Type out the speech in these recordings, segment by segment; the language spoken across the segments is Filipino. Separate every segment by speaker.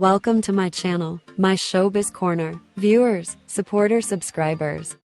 Speaker 1: Welcome to my channel, my showbiz corner. Viewers, supporters, subscribers.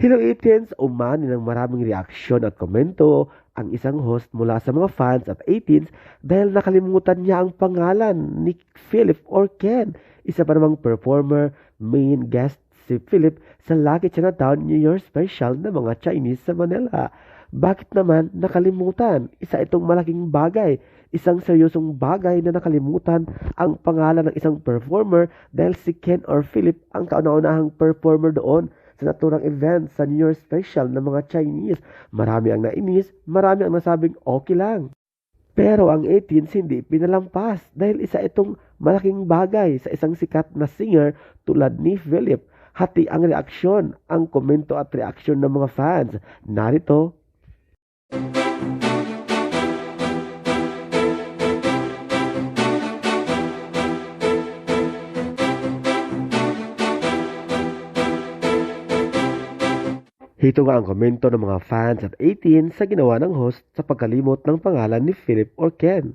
Speaker 2: Hello Etiens, umani ng maraming reaksyon at komento ang isang host mula sa mga fans at 18s dahil nakalimutan niya ang pangalan ni Philip or Ken. Isa pa namang performer, main guest si Philip sa Lucky Chinatown New Year Special ng mga Chinese sa Manila. Bakit naman nakalimutan? Isa itong malaking bagay. Isang seryosong bagay na nakalimutan ang pangalan ng isang performer dahil si Ken or Philip ang kauna-unahang performer doon sa naturang event sa New Year Special ng mga Chinese. Marami ang nainis, marami ang nasabing okay lang. Pero ang 18s hindi pinalampas dahil isa itong malaking bagay sa isang sikat na singer tulad ni Philip. Hati ang reaksyon, ang komento at reaksyon ng mga fans. Narito, Hito nga ang komento ng mga fans at 18 sa ginawa ng host sa pagkalimot ng pangalan ni Philip or Ken.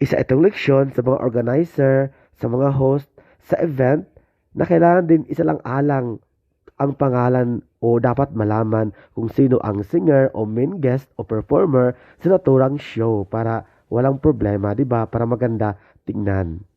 Speaker 2: Isa itong leksyon sa mga organizer, sa mga host, sa event na kailangan din isa lang alang ang pangalan o dapat malaman kung sino ang singer o main guest o performer sa naturang show para walang problema, 'di ba? Para maganda tingnan.